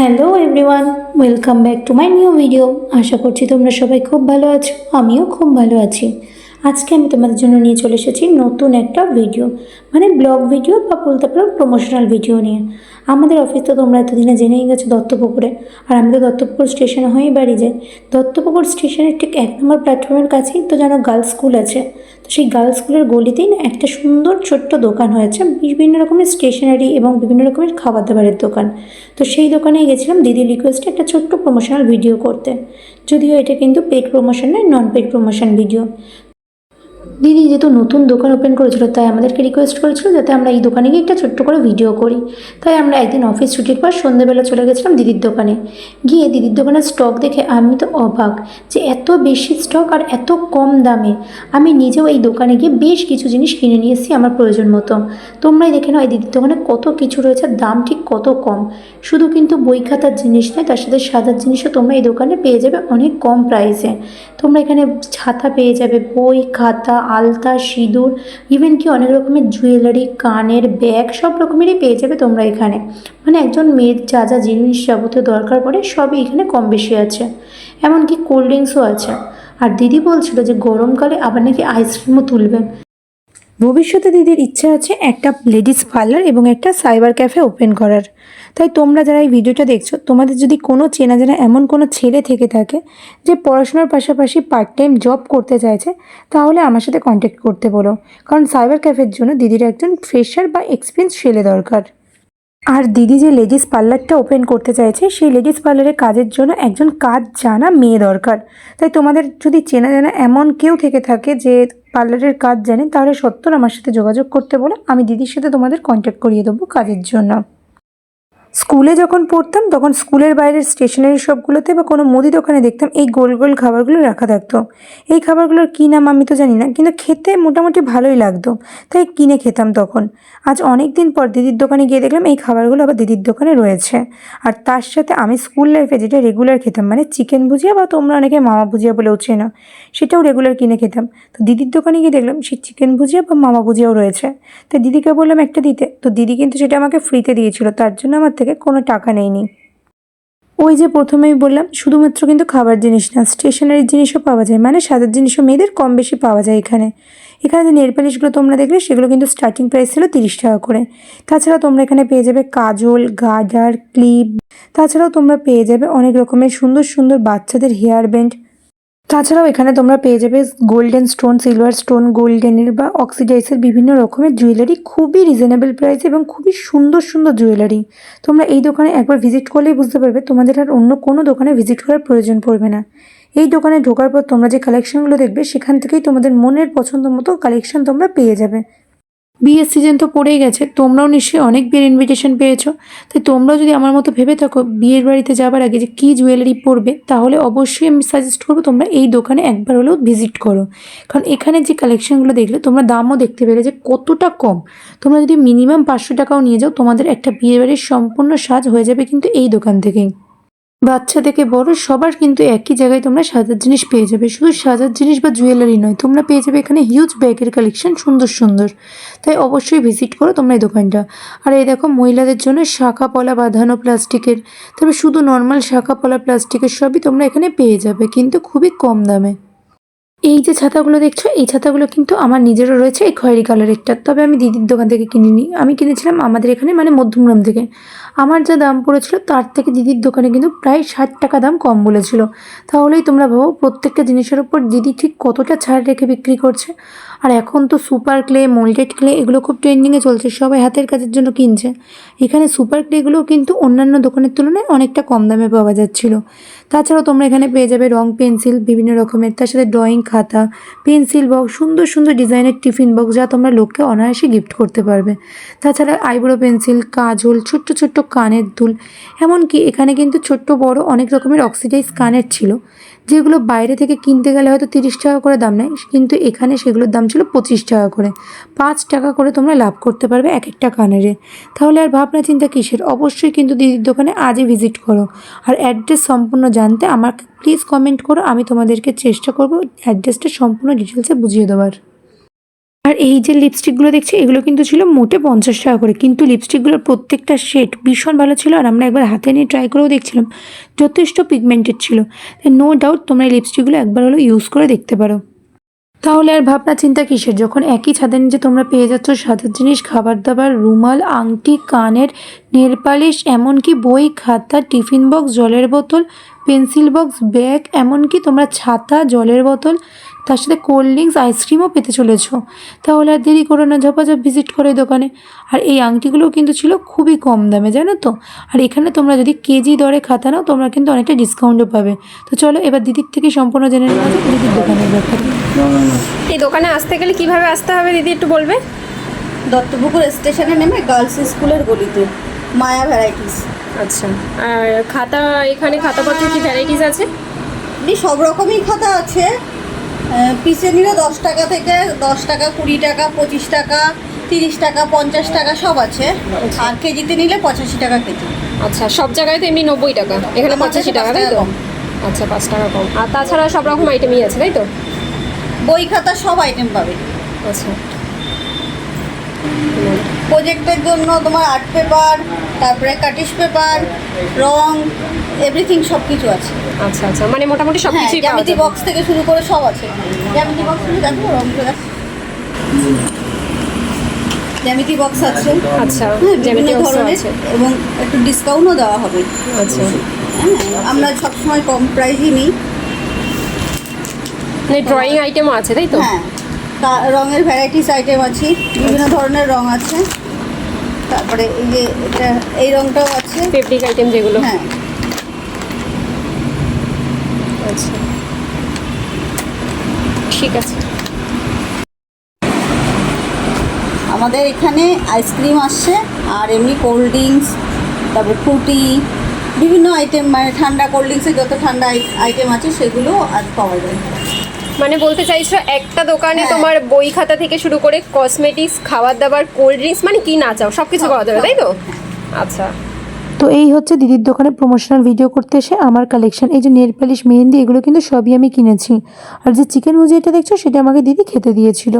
Hello everyone, welcome back to my new video. আশা করছি তোমরা সবাই খুব ভালো আছো, আমিও খুব ভালো আছি। আজকে আমি তোমাদের জন্য নিয়ে চলে এসেছি নতুন একটা ভিডিও মানে ব্লগ ভিডিও বা বলতে পারো প্রমোশনাল ভিডিও নিয়ে। আমাদের অফিস তো তোমরা এতদিনে জেনেই গেছো দত্তপুকুরে। আর আমি তো দত্তপুকুর স্টেশনে হয়েই বাড়ি যাই। দত্তপুকুর স্টেশনের ঠিক এক নম্বর প্ল্যাটফর্মের কাছেই তো যেন গার্লস স্কুল আছে। তো সেই গার্লস স্কুলের গলিতেই না একটা সুন্দর ছোট্ট দোকান হয়েছে। বিভিন্ন রকমের স্টেশনারি এবং বিভিন্ন রকমের খাবার দাবারের দোকান। তো সেই দোকানেই গেছিলাম দিদির রিকোয়েস্টে একটা ছোট্ট প্রমোশনাল ভিডিও করতে। যদিও এটা কিন্তু পেড প্রমোশন নয় নন পেড প্রমোশন ভিডিও দিদি যেহেতু নতুন দোকান ওপেন করেছিল, তাই আমাদেরকে রিকোয়েস্ট করেছিল যাতে আমরা এই দোকানে গিয়ে একটা ছোট্ট করে ভিডিও করি। তাই আমরা একদিন অফিস ছুটির পর সন্ধ্যেবেলা চলে গেছিলাম দিদির দোকানে। গিয়ে দিদির দোকানের স্টক দেখে আমি তো অবাক যে এত বেশি স্টক আর এত কম দামে আমি নিজেও এই দোকানে গিয়ে বেশ কিছু জিনিস কিনে নিয়ে এসেছি আমার প্রয়োজন মতো। তোমরাই দেখে নাও এই দিদির দোকানে কত কিছু রয়েছে, দাম ঠিক কত কম। শুধু কিন্তু বই খাতার জিনিস নয়, তার সাথে সাদার জিনিসও তোমরা এই দোকানে পেয়ে যাবে অনেক কম প্রাইসে তোমরা এখানে ছাতা পেয়ে যাবে, বই, খাতা আলতা, সিঁদুর ইভেন কি অনেক রকমের জুয়েলারি কানের ব্যাগ সব রকমেরই পেয়ে যাবে তোমরা এখানে। মানে একজন মেয়ের যা যা জিনিস যাবতীয় দরকার পড়ে, সবই এখানে কম বেশি আছে। এমনকি কোল্ড ড্রিঙ্কসও আছে। আর দিদি বলছিল যে গরমকালে আবার নাকি আইসক্রিমও তুলবে। ভবিষ্যতে দিদির ইচ্ছা আছে একটা লেডিস পার্লার এবং একটা সাইবার ক্যাফে ওপেন করার। তাই তোমরা যারা এই ভিডিওটা দেখছ, তোমাদের যদি কোনো চেনা জানা এমন কোনো ছেলে থেকে থাকে যে পড়াশোনার পাশাপাশি পার্ট টাইম জব করতে চাইছে, তাহলে আমার সাথে কন্ট্যাক্ট করতে বলো। কারণ সাইবার ক্যাফের জন্য দিদির একজন ফ্রেশার বা এক্সপিরিয়েন্স ছেলে দরকার। আর দিদি যে লেডিস পার্লারটা ওপেন করতে চাইছে, সেই লেডিস পার্লারের কাজের জন্য একজন কাজ জানা মেয়ে দরকার। তাই তোমাদের যদি চেনা জানা এমন কেউ থেকে থাকে যে পার্লারের কাজ জানে, তাহলে সত্তর আমার সাথে যোগাযোগ করতে বলে। আমি দিদির সাথে তোমাদের কন্ট্যাক্ট করিয়ে দেবো কাজের জন্য। স্কুলে যখন পড়তাম, তখন স্কুলের বাইরের স্টেশনারি শপগুলোতে বা কোনো মুদি দোকানে দেখতাম এই গোল গোল খাবারগুলো রাখা থাকতো। এই খাবারগুলোর কী নাম আমি তো জানি না, কিন্তু খেতে মোটামুটি ভালোই লাগতো। তাই কিনে খেতাম তখন। আজ অনেক দিন পর দিদির দোকানে গিয়ে দেখলাম এই খাবারগুলো আবার দিদির দোকানে রয়েছে। আর তার সাথে আমি স্কুল লাইফে যেটা রেগুলার খেতাম মানে চিকেন ভুজিয়া বা তোমরা অনেকে মামা ভুজিয়া বলেও চেনো, সেটাও রেগুলার কিনে খেতাম। তো দিদির দোকানে গিয়ে দেখলাম সেই চিকেন ভুজিয়া বা মামা ভুজিয়াও রয়েছে। তো দিদিকে বললাম একটা দিতে, তো দিদি কিন্তু সেটা আমাকে ফ্রিতে দিয়েছিল, তার জন্য আমার থেকে কোনো টাকা নেয়নি। ওই যে প্রথমেই বললাম, শুধুমাত্র কিন্তু খাবার জিনিস না, স্টেশনারি জিনিসও পাওয়া যায়। মানে সাদার জিনিসও মেয়েদের কম বেশি পাওয়া যায় এখানে। এখানে যে নেল পালিশগুলো তোমরা দেখলে, সেগুলো কিন্তু স্টার্টিং প্রাইস ছিল তিরিশ টাকা করে। তাছাড়া তোমরা এখানে পেয়ে যাবে কাজল গার্ডার ক্লিপ। তাছাড়াও তোমরা পেয়ে যাবে অনেক রকমের সুন্দর সুন্দর বাচ্চাদের হেয়ার ব্যান্ড। তাছাড়াও এখানে তোমরা পেয়ে যাবে গোল্ডেন স্টোন সিলভার স্টোন গোল্ডেনের বা অক্সিডাইসের বিভিন্ন রকমের জুয়েলারি খুবই রিজনেবল প্রাইস এবং খুবই সুন্দর সুন্দর জুয়েলারি তোমরা এই দোকানে একবার ভিজিট করলেই বুঝতে পারবে, তোমাদের আর অন্য কোনো দোকানে ভিজিট করার প্রয়োজন পড়বে না। এই দোকানে ঢোকার পর তোমরা যে কালেকশনগুলো দেখবে, সেখান থেকেই তোমাদের মনের পছন্দ মতো কালেকশন তোমরা পেয়ে যাবে। বিয়ের সিজন তো পড়েই গেছে, তোমরাও নিশ্চয়ই অনেক বিয়ের ইনভিটেশন পেয়েছ। তাই তোমরাও যদি আমার মতো ভেবে থাকো বিয়ের বাড়িতে যাবার আগে যে কী জুয়েলারি পরবে, তাহলে অবশ্যই আমি সাজেস্ট করব তোমরা এই দোকানে একবার হলেও ভিজিট করো। কারণ এখানে যে কালেকশনগুলো দেখলে, তোমরা দামও দেখতে পেলে যে কতটা কম। তোমরা যদি মিনিমাম পাঁচশো টাকাও নিয়ে যাও, তোমাদের একটা বিয়ে বাড়ির সম্পূর্ণ সাজ হয়ে যাবে কিন্তু এই দোকান থেকেই। বাচ্চা থেকে বড়, সবার কিন্তু একই জায়গায় তোমরা সাজার জিনিস পেয়ে যাবে। শুধু সাজার জিনিস বা জুয়েলারি নয়, তোমরা পেয়ে যাবে এখানে হিউজ ব্যাগের কালেকশন সুন্দর সুন্দর। তাই অবশ্যই ভিজিট করো তোমরা এই দোকানটা। আর এই দেখো, মহিলাদের জন্য শাখা পলা বাঁধানো প্লাস্টিকের তবে শুধু নর্মাল শাখা পলা প্লাস্টিকের সবই তোমরা এখানে পেয়ে যাবে, কিন্তু খুবই কম দামে। এই যে ছাতাগুলো দেখছ, এই ছাতাগুলো কিন্তু আমার নিজেরও রয়েছে, এই খয়েরি কালারেরটা। তবে আমি দিদির দোকান থেকে কিনিনি। আমি কিনেছিলাম আমাদের এখানে মানে মধ্যমগ্রাম থেকে। আমার যা দাম পড়েছিল, তার থেকে দিদির দোকানে কিন্তু প্রায় ষাট টাকা দাম কম বলেছিল। তাহলেই তোমরা ভাবো, প্রত্যেকটা জিনিসের ওপর দিদি ঠিক কতটা ছাড় রেখে বিক্রি করছে। আর এখন তো সুপার ক্লে, মোল্ডেড ক্লে, এগুলো খুব ট্রেন্ডিংয়ে চলছে, সবাই হাতের কাজের জন্য কিনছে। এখানে সুপার ক্লেগুলো কিন্তু অন্যান্য দোকানের তুলনায় অনেকটা কম দামে পাওয়া যাচ্ছিল। তাছাড়াও তোমরা এখানে পেয়ে যাবে রং পেন্সিল, বিভিন্ন রকমের, তার সাথে ড্রয়িং খাতা, পেন্সিল বক্স, সুন্দর সুন্দর ডিজাইনের টিফিন বক্স যা তোমরা লোককে অনায়াসে গিফট করতে পারবে। তাছাড়া আইব্রো পেন্সিল, কাজল, ছোট্ট ছোট্ট কানের দুল, এমনকি এখানে কিন্তু ছোট্ট বড় অনেক রকমের অক্সিডাইজ কানের ছিল, যেগুলো বাইরে থেকে কিনতে গেলে হয়তো তিরিশ টাকা করে দাম নেয়, কিন্তু এখানে সেগুলোর দাম ছিল পঁচিশ টাকা করে। পাঁচ টাকা করে তোমরা লাভ করতে পারবে এক একটা কানেরে তাহলে আর ভাবনা চিন্তা কিসের? অবশ্যই কিন্তু দিদির দোকানে আজই ভিজিট করো। আর অ্যাড্রেস সম্পূর্ণ জানতে আমাকে প্লিজ কমেন্ট করো, আমি তোমাদেরকে চেষ্টা করব অ্যাড্রেসটা সম্পূর্ণ ডিটেলসে বুঝিয়ে দেওয়ার। আর এই যে লিপস্টিকগুলো দেখছি, এগুলো কিন্তু ছিল মোটে পঞ্চাশ টাকা করে, কিন্তু লিপস্টিকগুলোর প্রত্যেকটা শেড ভীষণ ভালো ছিল আর আমরা একবার হাতে নিয়ে ট্রাই করেও দেখছিলাম, যথেষ্ট পিগমেন্টেড ছিল। নো ডাউট তোমরা এই লিপস্টিকগুলো একবার হলো ইউজ করে দেখতে পারো। তাহলে আর ভাবনা চিন্তা কিসের? যখন একই ছাদের নিচে তোমরা পেয়ে যাচ্ছ সাজার জিনিস খাবার দাবার রুমাল, আংটি, কানের, নেল পালিশ, এমনকি বই, খাতা, টিফিন বক্স জলের বোতল পেন্সিল বক্স ব্যাগ এমনকি তোমরা ছাতা জলের বোতল তার সাথে কোল্ড ড্রিঙ্কস আইসক্রিমও পেতে চলেছো। তাহলে আর দেরি করো না ঝপাঝপ ভিজিট করে এই দোকানে। আর এই আংটিগুলোও কিন্তু ছিল খুবই কম দামে জানো তো? আর এখানে তোমরা যদি কেজি দরে খাতা নাও তোমরা কিন্তু অনেকটা ডিসকাউন্টও পাবে। তো চলো এবার দিদির থেকে সম্পূর্ণ জেনে নেওয়া যাক দিদির দোকানের ব্যাপারে। এই দোকানে আসতে গেলে কীভাবে আসতে হবে দিদি একটু বলবে? দত্তপুকুর স্টেশনে নেমে গার্লস স্কুলের গলিতে মায়া ভ্যারাইটিস আচ্ছা। আর খাতা এখানে খাতাপত্র কি ভ্যারাইটিস আছে? এমনি সব রকমই খাতা আছে। পিসে নিলে দশ টাকা থেকে দশ টাকা কুড়ি টাকা পঁচিশ টাকা তিরিশ টাকা পঞ্চাশ টাকা সব আছে। আর কেজিতে নিলে পঁচাশি টাকা কেজি। আচ্ছা সব জায়গায় তো এমনি নব্বই টাকা। এখানে পঁচাশি টাকা তাই তো? আচ্ছা পাঁচ টাকা কম। আর তাছাড়া সব রকম আইটেমই আছে তাই তো? বই খাতা সব আইটেম পাবে। আচ্ছা। প্রজেক্টের জন্য তোমার আর্ট পেপার তারপরে কাটিশ পেপার রং এভরিথিং সব কিছু আছে। আচ্ছা আচ্ছা মানে মোটামুটি সব কিছুই জ্যামিতি বক্স থেকে শুরু করে সব আছে। জ্যামিতি বক্স দেখো দেখো। জ্যামিতি বক্স আছে। আচ্ছা জ্যামিতি ধরনের আছে। এবং একটু ডিসকাউন্টও দেওয়া হবে। আচ্ছা। হ্যাঁ আমরা সবসময় কম প্রাইসই নিই। মানে ড্রয়িং আইটেমও আছে তাই তো? হ্যাঁ রঙের ভ্যারাইটিস আইটেম আছে বিভিন্ন ধরনের রং আছে। তারপরে এই যে এটা এই রংটাও আছে। ফেব্রিক আইটেম যেগুলো। হ্যাঁ। আচ্ছা। ঠিক আছে। আমাদের এখানে আইসক্রিম আসছে আর এমনি কোল্ড ড্রিঙ্কস তারপরে ফ্রুটি বিভিন্ন আইটেম মানে ঠান্ডা কোল্ড ড্রিঙ্কসের যত ঠান্ডা আইটেম আছে সেগুলো আজ পাওয়া যায়। মানে বলতে চাইছো একটা দোকানে হ্যাঁ। তোমার বই খাতা থেকে শুরু করে কসমেটিক্স খাবার দাবার কোল্ড ড্রিঙ্কস মানে কি না চাও সব কিছু পাওয়া যাবে তাই তো। আচ্ছা তো এই হচ্ছে দিদির দোকানে প্রমোশনাল ভিডিও করতে এসে আমার কালেকশন এই যে নেল পালিশ মেহেন্দি এগুলো কিন্তু সবই আমি কিনেছি আর যে চিকেন মুজিয়াটা দেখছ সেটা আমাকে দিদি খেতে দিয়েছিল